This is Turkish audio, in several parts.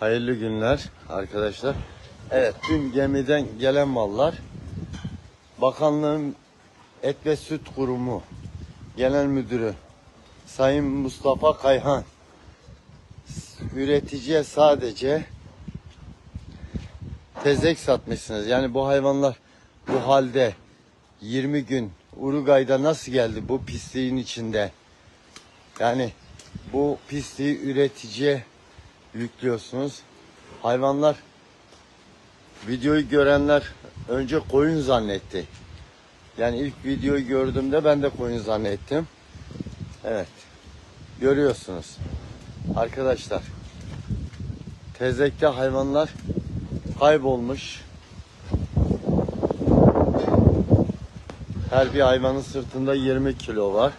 Hayırlı günler arkadaşlar. Evet dün gemiden gelen mallar Bakanlığın Et ve Süt Kurumu Genel Müdürü Sayın Mustafa Kayhan üreticiye sadece tezek satmışsınız. Yani bu hayvanlar bu halde 20 gün Uruguay'da nasıl geldi bu pisliğin içinde? Yani bu pisliği üreticiye yüklüyorsunuz. Hayvanlar videoyu görenler önce koyun zannetti. Yani ilk videoyu gördüğümde ben de koyun zannettim. Evet. Görüyorsunuz. Arkadaşlar tezekte hayvanlar kaybolmuş. Her bir hayvanın sırtında 20 kilo var.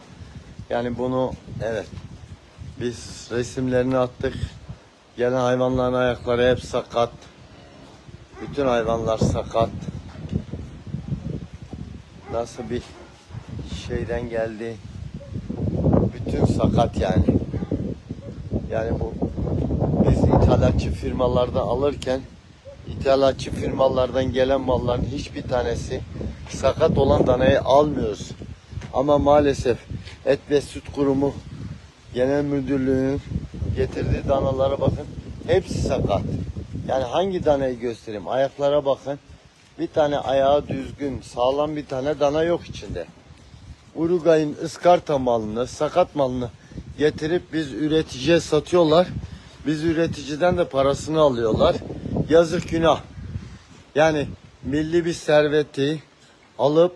Yani bunu evet biz resimlerini attık. Gelen hayvanların ayakları hep sakat. Bütün hayvanlar sakat. Nasıl bir şeyden geldi? Bütün sakat yani. Yani bu biz ithalatçı firmalardan alırken ithalatçı firmalardan gelen malların hiçbir tanesi sakat olan danayı almıyoruz. Ama maalesef Et ve Süt Kurumu Genel Müdürlüğü'nün getirdiği danalara bakın. Hepsi sakat. Yani hangi danayı göstereyim? Ayaklara bakın. Bir tane ayağı düzgün, sağlam bir tane dana yok içinde. Uruguay'ın ıskarta malını, sakat malını getirip biz üreticiye satıyorlar. Biz üreticiden de parasını alıyorlar. Yazık günah. Yani milli bir serveti alıp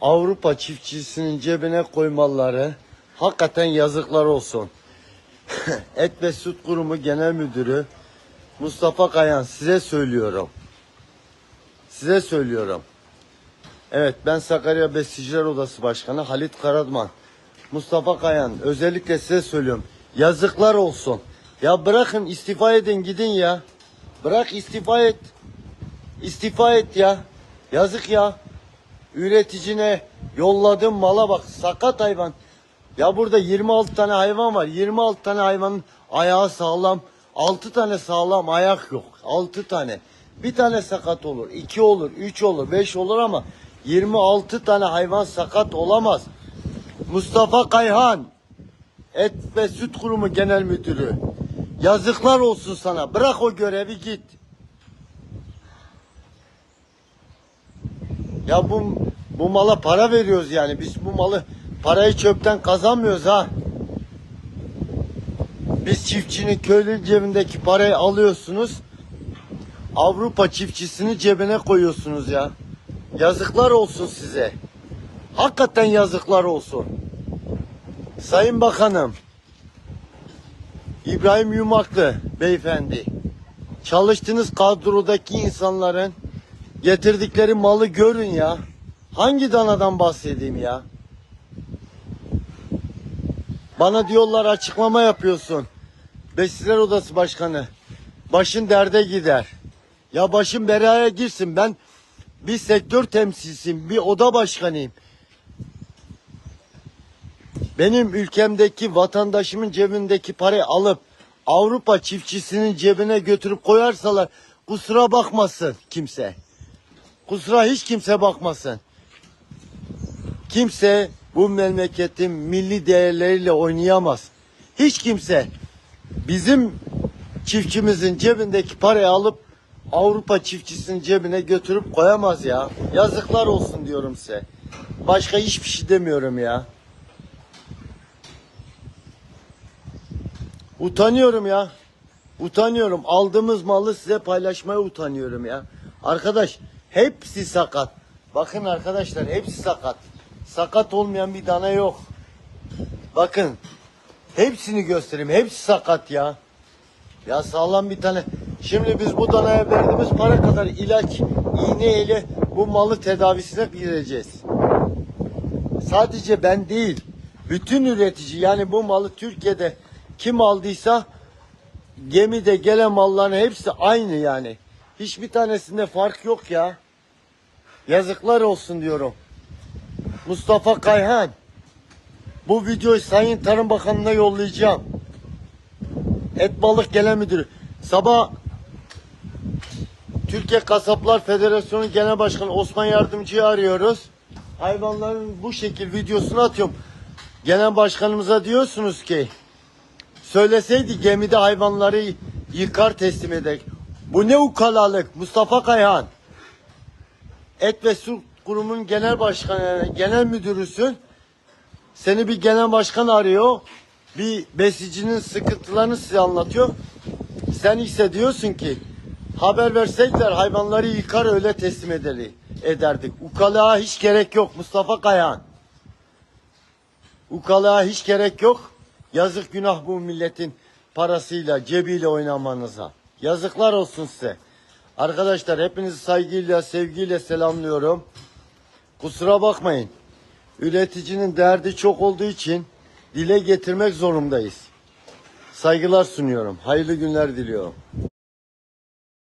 Avrupa çiftçisinin cebine koymaları hakikaten yazıklar olsun. Et ve Süt Kurumu Genel Müdürü Mustafa Kayan size söylüyorum. Size söylüyorum. Evet ben Sakarya Besiciler Odası Başkanı Halit Karadman. Mustafa Kayan özellikle size söylüyorum. Yazıklar olsun. Ya bırakın istifa edin gidin ya. Bırak istifa et. İstifa et ya. Yazık ya. Üreticine yolladığım mala bak sakat hayvan. Ya burada 26 tane hayvan var. 26 tane hayvanın ayağı sağlam. 6 tane sağlam ayak yok. 6 tane. Bir tane sakat olur. 2 olur. 3 olur. 5 olur ama 26 tane hayvan sakat olamaz. Mustafa Kayhan Et ve Süt Kurumu Genel Müdürü. Yazıklar olsun sana. Bırak o görevi git. Ya bu bu mala para veriyoruz yani. Biz bu malı parayı çöpten kazanmıyoruz ha. Biz çiftçinin köylünün cebindeki parayı alıyorsunuz. Avrupa çiftçisini cebine koyuyorsunuz ya. Yazıklar olsun size. Hakikaten yazıklar olsun. Sayın Bakanım. İbrahim Yumaklı beyefendi. Çalıştığınız kadrodaki insanların getirdikleri malı görün ya. Hangi danadan bahsedeyim ya? Bana diyorlar açıklama yapıyorsun. Besiciler Odası Başkanı. Başın derde gider. Ya başım belaya girsin. Ben bir sektör temsilcisiyim. Bir oda başkanıyım. Benim ülkemdeki vatandaşımın cebindeki parayı alıp Avrupa çiftçisinin cebine götürüp koyarsalar kusura bakmasın kimse. Kusura hiç kimse bakmasın. Kimse bu memleketin milli değerleriyle oynayamaz. Hiç kimse bizim çiftçimizin cebindeki parayı alıp Avrupa çiftçisinin cebine götürüp koyamaz ya. Yazıklar olsun diyorum size. Başka hiçbir şey demiyorum ya. Utanıyorum ya. Utanıyorum. Aldığımız malı size paylaşmaya utanıyorum ya. Arkadaş hepsi sakat. Bakın arkadaşlar hepsi sakat. Sakat olmayan bir dana yok. Bakın. Hepsini göstereyim. Hepsi sakat ya. Ya sağlam bir tane. Şimdi biz bu danaya verdiğimiz para kadar ilaç, iğne ile bu malı tedavisine gireceğiz. Sadece ben değil. Bütün üretici yani bu malı Türkiye'de kim aldıysa gemide gelen malların hepsi aynı yani. Hiçbir tanesinde fark yok ya. Yazıklar olsun diyorum. Mustafa Kayhan. Bu videoyu Sayın Tarım Bakanı'na yollayacağım. Et Balık Genel Müdürü. Sabah Türkiye Kasaplar Federasyonu Genel Başkanı Osman Yardımcı'yı arıyoruz. Hayvanların bu şekil videosunu atıyorum. Genel Başkanımıza diyorsunuz ki söyleseydi gemide hayvanları yıkar teslim edek. Bu ne ukalalık Mustafa Kayhan. Et ve Su Kurumu'nun genel başkanı, genel müdürüsün. Seni bir genel başkan arıyor. Bir besicinin sıkıntılarını size anlatıyor. Sen ise diyorsun ki haber verseydiler hayvanları yıkar öyle teslim ederi, ederdik. Ukalığa hiç gerek yok Mustafa Kayahan. Ukalığa hiç gerek yok. Yazık günah bu milletin parasıyla, cebiyle oynamanıza. Yazıklar olsun size. Arkadaşlar hepinizi saygıyla, sevgiyle selamlıyorum. Kusura bakmayın. Üreticinin derdi çok olduğu için dile getirmek zorundayız. Saygılar sunuyorum. Hayırlı günler diliyorum.